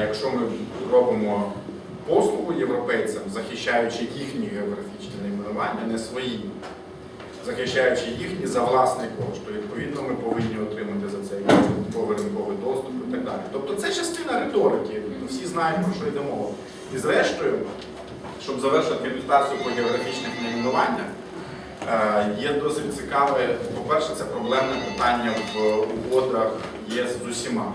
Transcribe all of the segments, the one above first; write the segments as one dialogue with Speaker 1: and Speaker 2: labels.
Speaker 1: якщо ми робимо послугу європейцям, захищаючи їхні географічні найменування, не свої, захищаючи їхні за власний кошт, то відповідно ми повинні отримати за це ринковий доступ і так далі. Тобто це частина риторики, всі знаємо, про що йде мова. І зрештою, щоб завершити ілюстрацію по географічних найменуваннях, е, є досить цікаве, по-перше, це проблемне питання в угодах ЄС з усіма.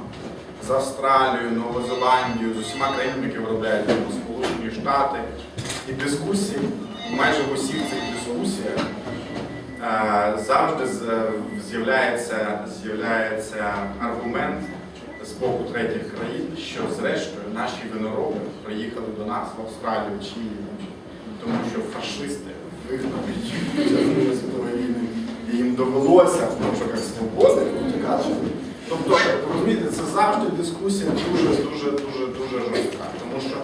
Speaker 1: З Австралією, Новою Зеландією, з усіма країнами, які виробляють там, Сполучені Штати. І дискусії, майже в усіх цих дискусіях е, завжди з'являється, з'являється аргумент з боку третіх країн, що зрештою наші винороби приїхали до нас в Австралію чи тому що фашисти вигнали війни, і їм довелося в пошуках свободи. Тобто, розумієте, це завжди дискусія дуже, дуже, дуже, дуже жорстка. Тому що,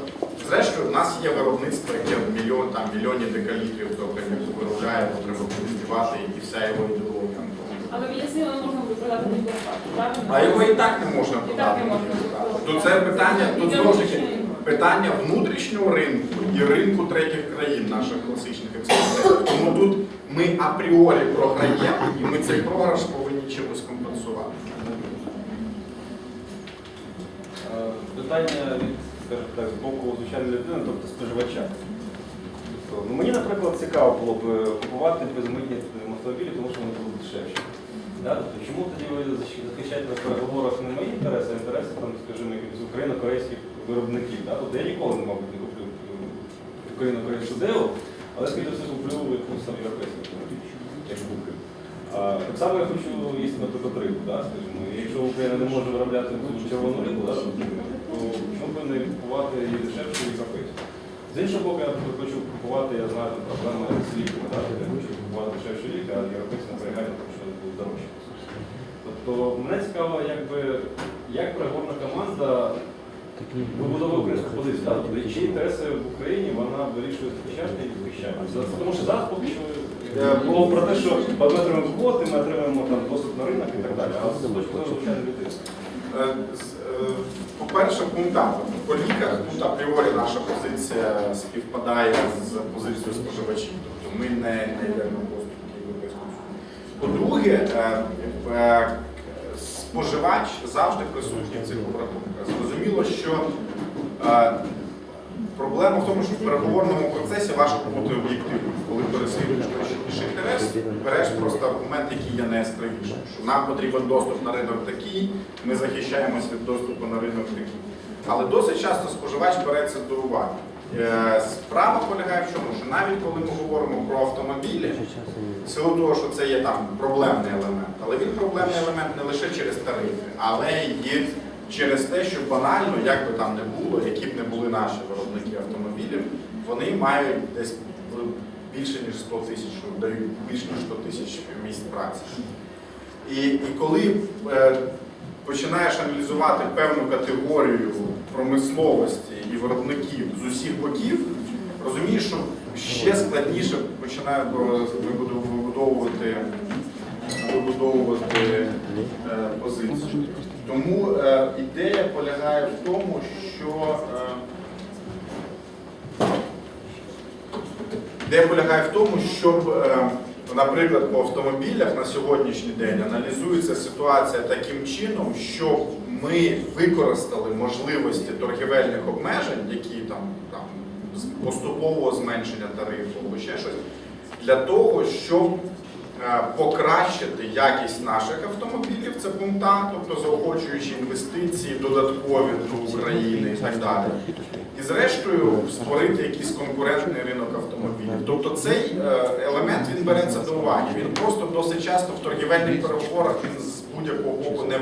Speaker 1: зрештою, в нас є виробництво, яке в мільйон, там, мільйоні декалітрів коньяку виробляє, бо треба культивувати і вся його ідеологія.
Speaker 2: Але в можна продати безплатно.
Speaker 1: А його і так не можна
Speaker 2: І так
Speaker 1: продати. То це питання, тут знову ж таки питання внутрішнього ринку і ринку третіх країн, наших класичних експортерів. Тому тут ми апріорі програємо, і ми цей програш повинні чимось компенсувати.
Speaker 3: Е, Питання від, скажімо так, з боку звичайної людини, тобто споживача. Тобто, ну, мені, наприклад, цікаво було б е, купувати безмитні автомобілі, тому що вони будуть дешевші. Да? Тобто, чому тоді ви захищаєте на переговорах не мої інтереси, а інтереси, там, скажімо, якихось україно-корейських виробників? Да? Тобто я ніколи, мабуть, не куплю е, україно-корейську деву, але скоріше все куплю якусь там європейську автомобіль, як куплю. Так само я хочу їсти, наприклад, рибу, да, скажімо. Якщо Україна не може виробляти червону рибу, да, не купувати її дешевше і європейську? З іншого боку, я хочу купувати, я знаю, проблеми з ліками, да, я хочу купувати дешевші ліки, а європейці наполягають тому, що будуть дорожчі. Тобто мене цікаво, якби, як переговорна команда вибудовує українську позицію. Да? Тобто, чи інтереси в Україні вона вирішує захищати і захищати. Тому що зараз поки що було про те, що ми отримуємо квоти, ми отримуємо там доступ на ринок і так далі. А з точки зору звичайної людини.
Speaker 1: Е, е, По-перше, пункта А. Тобто По ліках тут апріорі наша позиція співпадає з позицією споживачів. Тобто ми не, йдемо на поступки європейського. По-друге, е, споживач завжди присутній в цих обрахунках. Зрозуміло, що проблема в тому, що в переговорному процесі важко бути об'єктивним. Коли переслідуєш точніше інтерес, береш просто аргумент, який є найяскравішим. Що нам потрібен доступ на ринок такий, ми захищаємось від доступу на ринок такий. Але досить часто споживач береться до уваги. Е, Справа полягає в чому, що навіть коли ми говоримо про автомобілі, силу того, що це є там проблемний елемент, але він проблемний елемент не лише через тарифи, але й через те, що банально, як би там не було, які б не були наші виробники автомобілів, вони мають десь більше ніж 100 тисяч, дають більше ніж 100 тисяч місць праці. І, і коли е, починаєш аналізувати певну категорію промисловості і виробників з усіх боків, розумієш, що ще складніше починає вибудов- вибудовувати, вибудовувати е, позицію. Тому е, ідея полягає в тому, що е, ідея полягає в тому, щоб, наприклад, по автомобілях на сьогоднішній день аналізується ситуація таким чином, щоб ми використали можливості торгівельних обмежень, які там, там поступового зменшення тарифу або ще щось, для того, щоб покращити якість наших автомобілів, це пункт А, тобто заохочуючи інвестиції додаткові до України і так далі. І зрештою створити якийсь конкурентний ринок автомобілів. Тобто цей е, елемент він береться до уваги. Він просто досить часто в торгівельних переговорах він з будь-якого боку не,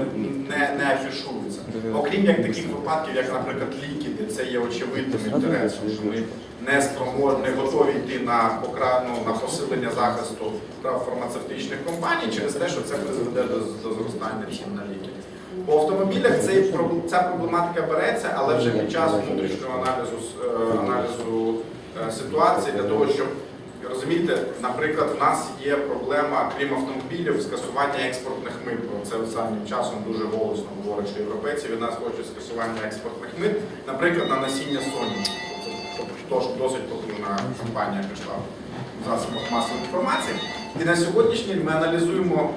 Speaker 1: не, не афішується. Окрім як таких випадків, як, наприклад, ліки, де це є очевидним інтересом, що ми не спроможні, не готові йти на покра... ну, на посилення захисту прав фармацевтичних компаній через те, що це призведе до, до зростання цін на ліки. По автомобілях цей, ця проблематика береться, але вже під час внутрішнього аналізу, е, аналізу е, ситуації для того, щоб розумієте, наприклад, в нас є проблема, крім автомобілів, скасування експортних мит. Про це останнім часом дуже голосно говорять, що європейці від нас хочуть скасування експортних мит, наприклад, на насіння соняшника. Тобто тож досить потужна кампанія пішла в засобах масової інформації. І на сьогоднішній ми аналізуємо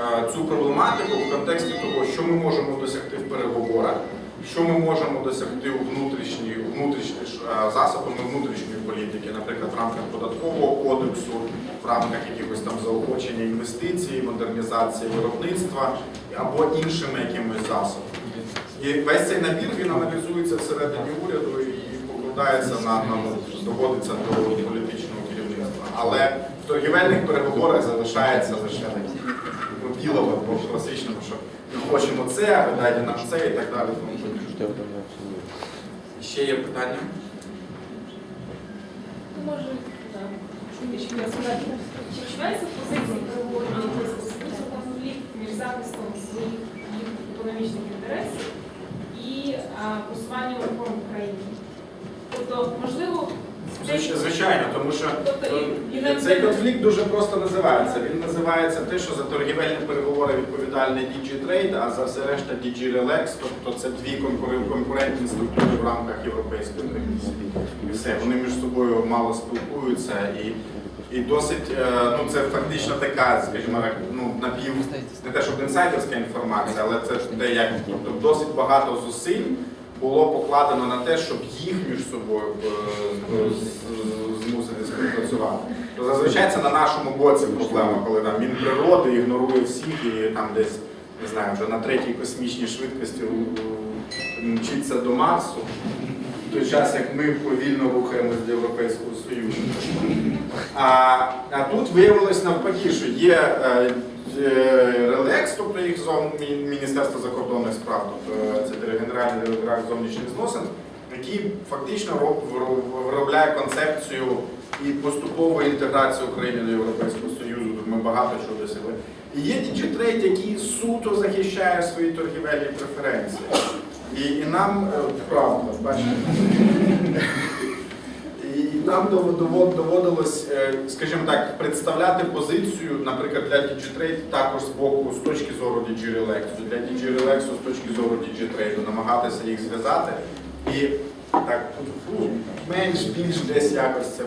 Speaker 1: е, цю проблематику в контексті того, що ми можемо досягти в переговорах, що ми можемо досягти у внутрішній, внутрішні, е, засобами внутрішньої політики, наприклад, в рамках податкового кодексу, в рамках якихось там заохочення інвестицій, модернізації виробництва або іншими якимись засобами. І весь цей набір він аналізується всередині уряду і покладається на, на доводиться до політичного керівництва. Але в торгівельних переговорах залишається лише ну, білого по класичному, що ми хочемо це, а дайте нам це і так далі. Ще є питання?
Speaker 2: Ну, може, так, що ще. Чи вчувається в позиції переговорів конфлікт між захистом своїх економічних інтересів і просуванням реформ в країні? Тобто, можливо,
Speaker 1: Звичайно, тому що
Speaker 2: Тобто
Speaker 1: е, цей конфлікт дуже просто називається. Він називається те, що за торгівельні переговори відповідальний DigiTrade, а за все решта DigiRelex, тобто це дві конкурен- конкурентні структури в рамках Європейської комісії. І все, вони між собою мало спілкуються і. І досить, е, ну це фактично така, скажімо так, ну напів не те, щоб інсайдерська інформація, але це те, як тобто досить багато зусиль було покладено на те, щоб їх між собою е, змусити співпрацювати. То зазвичай це на нашому боці проблема, коли там Мінприроди ігнорує всіх і там десь не знаю, вже на третій космічній швидкості мчиться до Марсу. В той час, як ми повільно рухаємось до Європейського Союзу. А, а тут виявилось навпаки, що є е, Релекс, тобто їх зон, Мі- Міністерство закордонних справ, тобто е, це Генеральний директор зовнішніх зносин, який фактично виробляє концепцію і поступової інтеграції України до Європейського Союзу. Ми багато чого досягли. І є DigiTrade, який суто захищає свої торгівельні преференції. І, і нам е, правда, бачите. Нам дово- дово- доводилось, е, скажімо так, представляти позицію, наприклад, для DigiTrade також з боку, з точки зору DigiRelex, для DigiRelex з точки зору DigiTrade, намагатися їх зв'язати. І так ну, менш-більш десь якось це